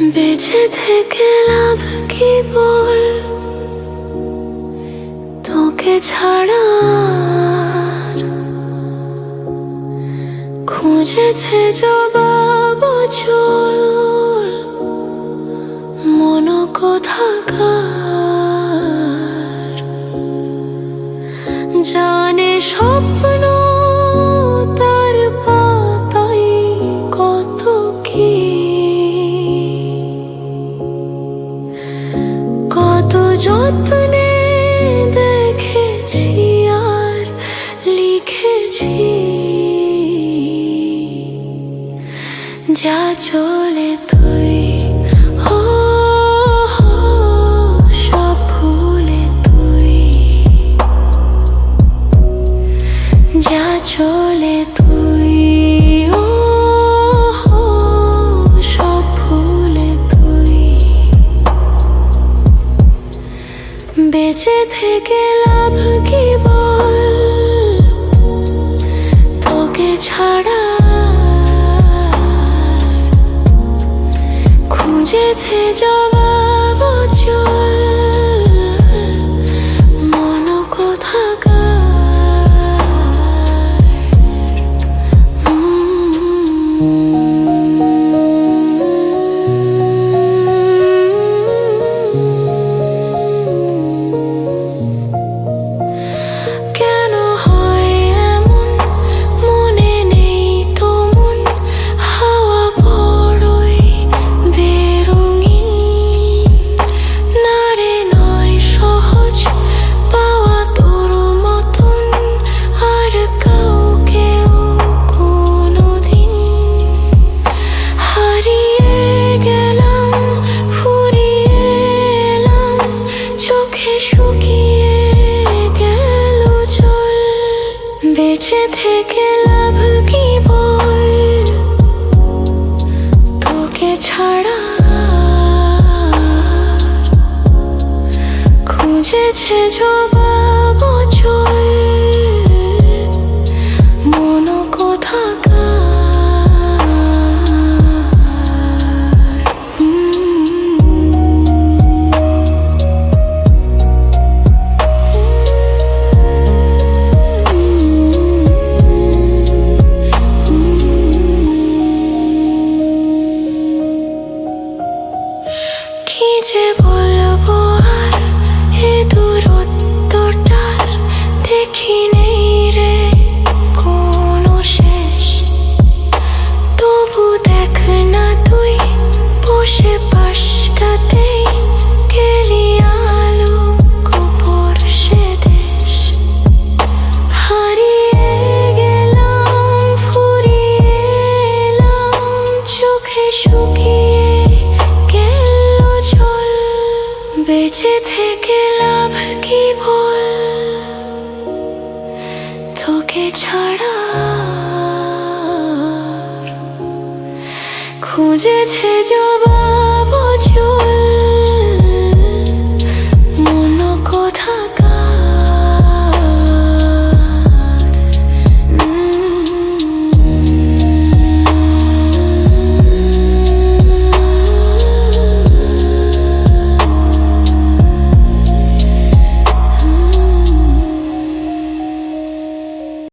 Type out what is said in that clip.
বেঁচে থেকে লাভ কি বল? তোকে ছাড়া খুঁজেছে জবাব চল মন কোথাকার? জানে স্বপ্ন যত্নে দেখেছি আর লিখেছি। যা চলে তুই যা চলে তুই। বেঁচে থেকে লাভ কি বল? তোকে ছাড়া খুঁজেছে জবাব বেঁচে থেকে লাভ কি বল? তোকে ছাড়া খুঁজেছে জবাব বলব আর এ বেঁচে থেকে লাভ কি বল? তোকে ছাড়া খুঁজেছে জবাব